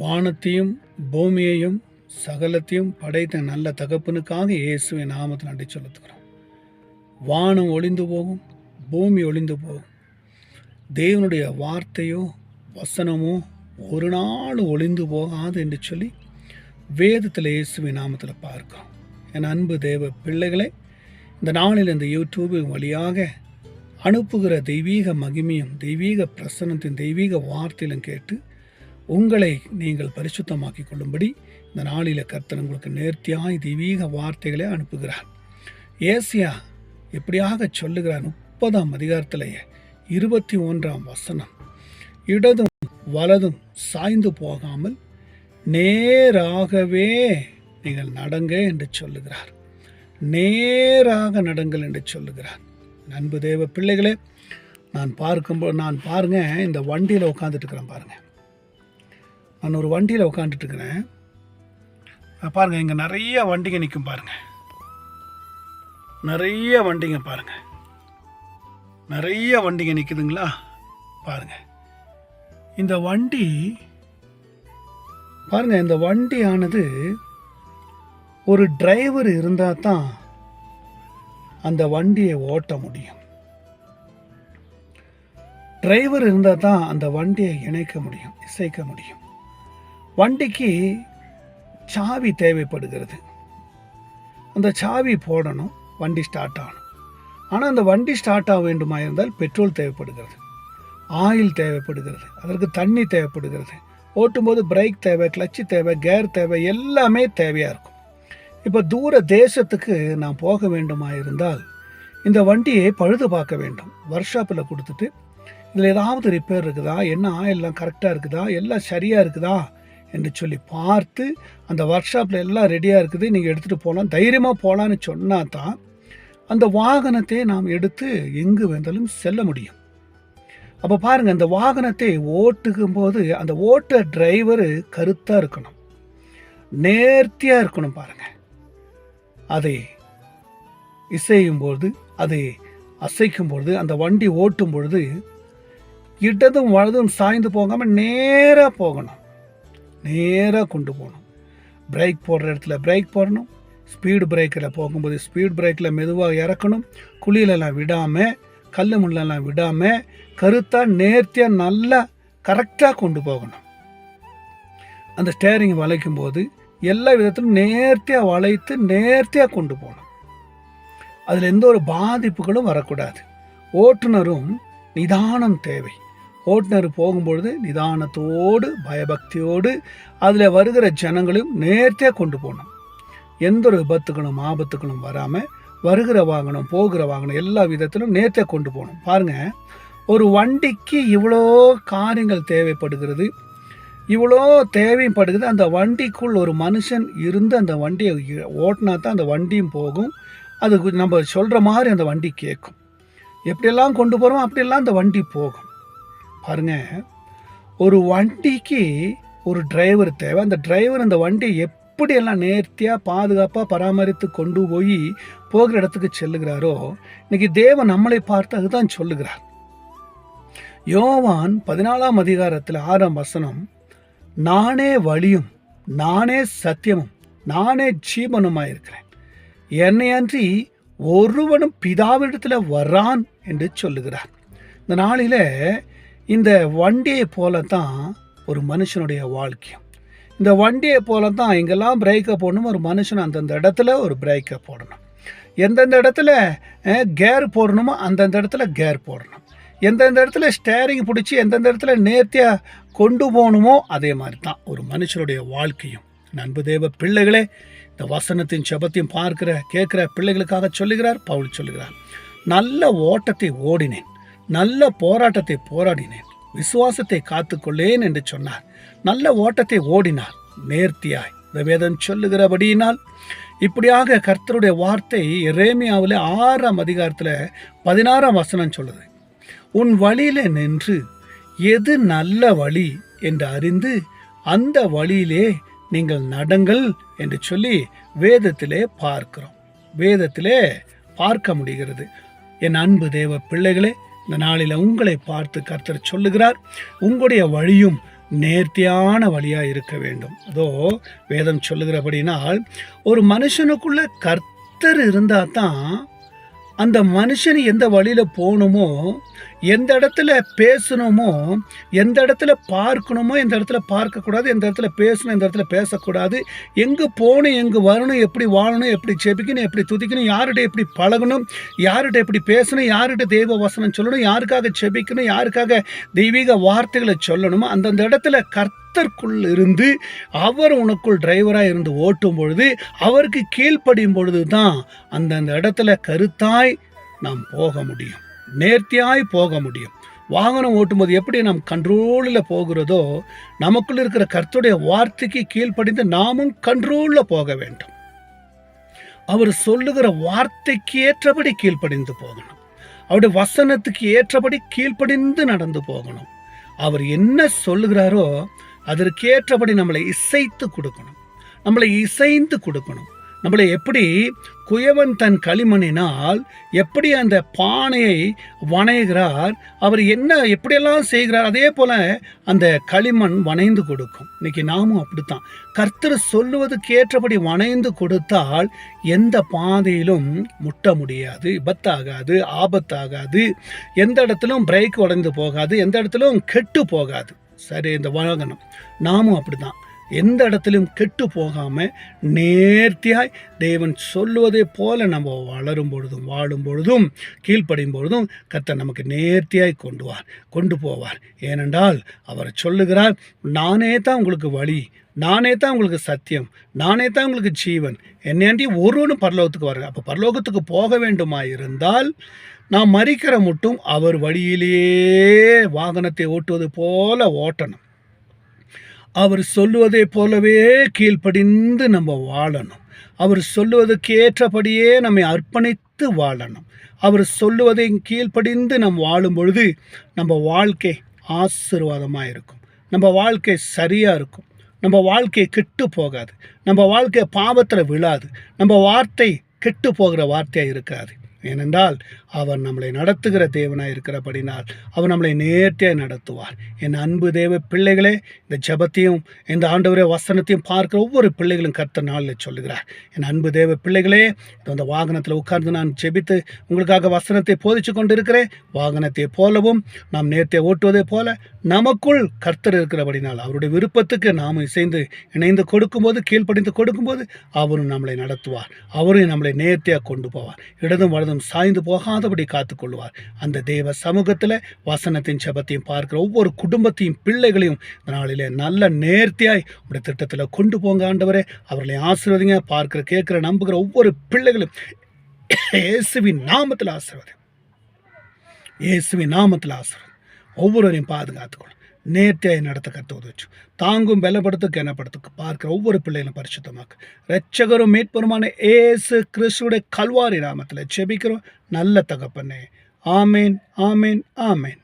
வானத்தையும் பூமியையும் சகலத்தையும் படைத்த நல்ல தகப்பனுக்காக இயேசுவின் நாமத்தில் நன்றி செலுத்துகிறோம். வானம் ஒளிந்து போகும் பூமி ஒளிந்து போகும். தேவனுடைய வார்த்தையோ வசனமோ ஒரு நாள் ஒளிந்து போகாது என்று சொல்லி வேதத்தில் இயேசுவின் நாமத்தில் பார்க்கிறோம். என் அன்பு தேவ பிள்ளைகளை இந்த நாளில் இந்த யூடியூப் வழியாக அனுப்புகிற தெய்வீக மகிமையும் தெய்வீக பிரசனத்தின் தெய்வீக வார்த்தையிலும் கேட்டு உங்களை நீங்கள் பரிசுத்தமாக்கிக் கொள்ளும்படி இந்த நாளில் கர்த்தர் உங்களுக்கு நேர்த்தியாய் தெய்வீக வார்த்தைகளை அனுப்புகிறார். ஏசியா எப்படியாக சொல்லுகிறார்? முப்பதாம் அதிகாரத்திலேயே இருபத்தி ஒன்றாம் வசனம். இடதும் வலதும் சாய்ந்து போகாமல் நேராகவே நீங்கள் நடங்க என்று சொல்லுகிறார். நேராக நடங்கள் என்று சொல்லுகிறார். அன்பு தேவ பிள்ளைகளே நான் பார்க்கும்போது நான் பாருங்க இந்த வண்டியில் உட்காந்துட்டு இருக்கிறேன் பாருங்கள் நான் ஒரு வண்டியில் உட்காந்துட்டு பாருங்கள் இங்கே நிறைய வண்டிங்க நிற்கும் பாருங்கள் நிறைய வண்டிங்க பாருங்க. நிறைய வண்டிங்க நிற்குதுங்களா பாருங்கள் இந்த வண்டி பாருங்கள் இந்த வண்டியானது ஒரு டிரைவர் இருந்தால் தான் அந்த வண்டியை ஓட்ட முடியும். டிரைவர் இருந்தால் தான் அந்த வண்டியை இணைக்க முடியும் இசைக்க முடியும். வண்டிக்கு சாவி தேவைப்படுகிறது. அந்த சாவி போடணும் வண்டி ஸ்டார்ட் ஆகணும். ஆனால் அந்த வண்டி ஸ்டார்ட் ஆக வேண்டுமா இருந்தால் பெட்ரோல் தேவைப்படுகிறது. ஆயில் தேவைப்படுகிறது. அதற்கு தண்ணி தேவைப்படுகிறது. ஓட்டும்போது பிரேக் தேவை கிளச்சு தேவை கேர் தேவை எல்லாமே தேவையாக இருக்கும். இப்போ தூர தேசத்துக்கு நான் போக வேண்டுமா இருந்தால் இந்த வண்டியை பழுது பார்க்க வேண்டும். ஒர்க் ஷாப்பில் கொடுத்துட்டு இதில் ஏதாவது ரிப்பேர் இருக்குதா? என்ன ஆயிலெலாம் கரெக்டாக இருக்குதா? எல்லாம் சரியாக இருக்குதா? என்று சொல்லி பார்த்து அந்த ஒர்க் ஷாப்பில் எல்லாம் ரெடியாக இருக்குது நீங்கள் எடுத்துகிட்டு போகலாம் தைரியமாக போகலான்னு சொன்னால் தான் அந்த வாகனத்தை நாம் எடுத்து எங்கு வந்தாலும் செல்ல முடியும். அப்போ பாருங்கள் அந்த வாகனத்தை ஓட்டுக்கும் போது அந்த ஓட்ட டிரைவரு கருத்தாக இருக்கணும். நேர்த்தியாக இருக்கணும் பாருங்கள் அதை இசையும் பொழுது அதை அசைக்கும் பொழுது அந்த வண்டி ஓட்டும் பொழுது இடதும் வலதும் சாய்ந்து போகாமல் நேராக போகணும். நேராக கொண்டு போகணும். பிரேக் போடுற இடத்துல பிரேக் போடணும். ஸ்பீடு பிரேக்கில் போகும்போது ஸ்பீட் பிரேக்கில் மெதுவாக இறக்கணும். குழியிலலாம் விடாமல் கல் முள்ளெல்லாம் விடாமல் கருத்தாக நேர்த்தியாக நல்லா கரெக்டாக கொண்டு போகணும். அந்த ஸ்டேரிங் வளைக்கும் போது எல்லா விதத்திலும் நேர்த்தியாக வளைத்து நேர்த்தியாக கொண்டு போகணும். அதில் எந்த ஒரு பாதிப்புகளும் வரக்கூடாது. ஓட்டுநரும் நிதானம் தேவை. ஓட்டுநர் போகும்பொழுது நிதானத்தோடு பயபக்தியோடு அதில் வருகிற ஜனங்களையும் நேர்த்தே கொண்டு போகணும். எந்த ஒரு விபத்துகளும் ஆபத்துகளும் வராமல் வருகிற வாகனம் போகிற வாகனம் எல்லா விதத்திலும் நேர்த்தே கொண்டு போகணும். பாருங்கள் ஒரு வண்டிக்கு இவ்வளோ காரியங்கள் தேவைப்படுகிறது. இவ்வளோ தேவைப்படுகிறது அந்த வண்டிக்குள் ஒரு மனுஷன் இருந்து அந்த வண்டியை ஓட்டினா தான் அந்த வண்டியும் போகும். அது நம்ம சொல்கிற மாதிரி அந்த வண்டி கேட்கும். எப்படியெல்லாம் கொண்டு போகிறோம் அப்படியெல்லாம் அந்த வண்டி போகும். பாருங்கள் ஒரு வண்டிக்கு ஒரு டிரைவர் தேவை. அந்த டிரைவர் அந்த வண்டியை எப்படியெல்லாம் நேர்த்தியாக பாதுகாப்பாக பராமரித்து கொண்டு போய் போகிற இடத்துக்கு செல்லுகிறாரோ இன்னைக்கு தேவன் நம்மளை பார்த்து அதுதான் சொல்லுகிறார். யோவான் பதினாலாம் அதிகாரத்தில் ஆறாம் வசனம் நானே வழியும் நானே சத்தியமும் நானே ஜீவனுமாக இருக்கிறேன் என்னை அன்றி ஒருவனும் பிதாவிடத்தில் வரான் என்று சொல்லுகிறார். இந்த நாளில் இந்த வண்டியை போல தான் ஒரு மனுஷனுடைய வாழ்க்கையும். இந்த வண்டியை போல தான் எங்கெல்லாம் பிரேக்கை போடணும் ஒரு மனுஷன் அந்தந்த இடத்துல ஒரு பிரேக்கை போடணும். எந்தெந்த இடத்துல கேர் போடணுமோ அந்தந்த இடத்துல கேர் போடணும். எந்தெந்த இடத்துல ஸ்டேரிங் பிடிச்சி எந்தெந்த இடத்துல நேர்த்தியாக கொண்டு போகணுமோ அதே மாதிரி தான் ஒரு மனுஷனுடைய வாழ்க்கையும். நண்பு தேவ பிள்ளைகளே இந்த வசனத்தின் செபத்தையும் பார்க்கிற கேட்குற பிள்ளைகளுக்காக சொல்லுகிறார் பவுல் சொல்லுகிறார் நல்ல ஓட்டத்தை ஓடினேன். நல்ல போராட்டத்தை போராடினேன். விசுவாசத்தை காத்துக்கொள்ளேன் என்று சொன்னார். நல்ல ஓட்டத்தை ஓடினார். நேர்த்தியாய் இந்த வேதம் சொல்லுகிறபடியினால் இப்படியாக கர்த்தருடைய வார்த்தை ரேமியாவில் ஆறாம் அதிகாரத்தில் பதினாறாம் வசனம் சொல்லுது. உன் வழியில் நின்று எது நல்ல வழி? என்று அறிந்து அந்த வழியிலே நீங்கள் நடங்கள் என்று சொல்லி வேதத்திலே பார்க்கிறோம். வேதத்திலே பார்க்க முடிகிறது. என் அன்பு தேவ பிள்ளைகளே இந்த நாளில் உங்களை பார்த்து கர்த்தர் சொல்லுகிறார். உங்களுடைய வழியும் நேர்த்தியான வழியாக இருக்க வேண்டும். அதோ வேதம் சொல்லுகிறபடினால் ஒரு மனுஷனுக்குள்ள கர்த்தர் இருந்தால் தான் அந்த மனுஷன் எந்த வழியில் போகணுமோ எந்த இடத்துல பேசணுமோ எந்த இடத்துல பார்க்கணுமோ எந்த இடத்துல பார்க்கக்கூடாது எந்த இடத்துல பேசணும் எந்த இடத்துல பேசக்கூடாது எங்கே போகணும் எங்கே வரணும் எப்படி வாழணும் எப்படி செபிக்கணும் எப்படி துதிக்கணும் யார்கிட்ட எப்படி பழகணும் யார்கிட்ட எப்படி பேசணும் யார்கிட்ட தெய்வ வசனம் சொல்லணும் யாருக்காக செபிக்கணும் யாருக்காக தெய்வீக வார்த்தைகளை சொல்லணுமோ அந்தந்த இடத்துல கர்த்தருக்குள் இருந்து அவர் உனக்குள் டிரைவராக இருந்து ஓட்டும் பொழுது அவருக்கு கீழ்ப்படியும் பொழுது தான் அந்தந்த இடத்துல கருத்தாய் நாம் போக முடியும். நேர்த்தியாய் போக முடியும். வாகனம் ஓட்டும்போது எப்படி நாம் கண்ட்ரோலில் போகிறதோ நமக்குள் இருக்கிற கருத்துடைய வார்த்தைக்கு கீழ்ப்படிந்து நாமும் கண்ட்ரோலில் போக வேண்டும். அவர் சொல்லுகிற வார்த்தைக்கு ஏற்றபடி கீழ்ப்படிந்து போகணும். அவருடைய வசனத்துக்கு ஏற்றபடி கீழ்ப்படிந்து நடந்து போகணும். அவர் என்ன சொல்லுகிறாரோ அதற்கேற்றபடி நம்மளை இசைத்து கொடுக்கணும். நம்மளை இசைந்து கொடுக்கணும். நம்மளை எப்படி குயவன் தன் களிமண்ணினால் எப்படி அந்த பானையை வணைகிறார் அவர் என்ன எப்படியெல்லாம் செய்கிறார் அதே போல் அந்த களிமண் வணைந்து கொடுக்கும். இன்னைக்கு நாமும் அப்படித்தான். கர்த்தர் சொல்லுவதுக்கு ஏற்றபடி வணைந்து கொடுத்தால் எந்த பாதையிலும் முட்ட முடியாது விபத்தாகாது ஆபத்தாகாது எந்த இடத்திலும் பிரேக் உடைந்து போகாது எந்த இடத்திலும் கெட்டு போகாது. சரி இந்த வாகனம் நாமும் அப்படிதான் எந்த இடத்துலையும் கெட்டு போகாமல் நேர்த்தியாய் தேவன் சொல்லுவதே போல நம்ம வளரும் பொழுதும் வாழும் பொழுதும் கீழ்ப்படையும் பொழுதும் கர்த்தர் நமக்கு நேர்த்தியாய் கொண்டு வார் கொண்டு போவார். ஏனென்றால் அவர் சொல்லுகிறார் நானே தான் உங்களுக்கு வழி நானே தான் உங்களுக்கு சத்தியம் நானே தான் உங்களுக்கு ஜீவன். என்னையாண்டி ஒருவனும் பரலோகத்துக்கு வர அப்போ பரலோகத்துக்கு போக வேண்டுமா இருந்தால் நான் மறிக்கிற மட்டும் அவர் வழியிலேயே வாகனத்தை ஓட்டுவது போல ஓட்டணும். அவர் சொல்லுவதை போலவே கீழ்ப்படிந்து நம்ம வாழணும். அவர் சொல்லுவதற்கு ஏற்றபடியே நம்மை அர்ப்பணித்து வாழணும். அவர் சொல்லுவதை கீழ்ப்படிந்து நம் வாழும் பொழுது நம்ம வாழ்க்கை ஆசீர்வாதமாக இருக்கும். நம்ம வாழ்க்கை சரியாக இருக்கும். நம்ம வாழ்க்கை கெட்டு போகாது. நம்ம வாழ்க்கை பாவத்தில் விழாது. நம்ம வார்த்தை கெட்டு போகிற வார்த்தையாக இருக்காது. ஏனென்றால் அவர் நம்மளை நடத்துகிற தேவனாக இருக்கிறபடினால் அவர் நம்மளை நேர்த்தியாக நடத்துவார் என் அன்பு தேவ பிள்ளைகளே இந்த ஜபத்தையும் இந்த ஆண்டவரே வசனத்தையும் பார்க்குற ஒவ்வொரு பிள்ளைகளும் கர்த்த நாளில் சொல்லுகிறார். என் அன்பு தேவ பிள்ளைகளே இந்த வாகனத்தில் உட்கார்ந்து நான் ஜெபித்து உங்களுக்காக வசனத்தை போதிச்சு கொண்டு இருக்கிறேன் வாகனத்தை போலவும் நாம் நேர்த்தியை ஓட்டுவதை போல நமக்குள் கர்த்தர் இருக்கிறபடினால் அவருடைய விருப்பத்துக்கு நாம் இசைந்து இணைந்து கொடுக்கும்போது கீழ்ப்படிந்து கொடுக்கும்போது அவரும் நம்மளை நடத்துவார். அவரும் நம்மளை நேர்த்தியாக கொண்டு போவார். இடதும் வலதும் சாய்ந்து போகாதபடி காத்துக்கொள்வார். அந்த தேவ சமூகத்தில் வசனத்தின் சபத்தையும் பார்க்கிற ஒவ்வொரு குடும்பத்தையும் பிள்ளைகளையும் இந்த நாளிலே நல்ல நேர்த்தியாய் உடைய திட்டத்தில் கொண்டு போங்க ஆண்டவரே. அவர்களை ஆசீர்வதிங்க பார்க்குற கேட்குற நம்புகிற ஒவ்வொரு பிள்ளைகளும் இயேசுவின் நாமத்தில் ஆசீர்வாதம் இயேசுவின் நாமத்தில் ஆசீர்வதி ஒவ்வொருவரையும் பாதுகாத்துக்கொள்ளும் நேர்த்தியாய் நடத்த கற்று உதவிச்சு. தாங்கும் பலப்படுத்த கனப்படுத்த பார்க்கிற ஒவ்வொரு பிள்ளைகளும் பரிசுத்தமாக்கு. ரட்சகரும் மீட்பருமான ஏசு கிறிஸ்துடைய கல்வாரி நாமத்தில் செபிக்கிறோம் நல்ல தகப்பனே. ஆமேன் ஆமேன் ஆமேன்.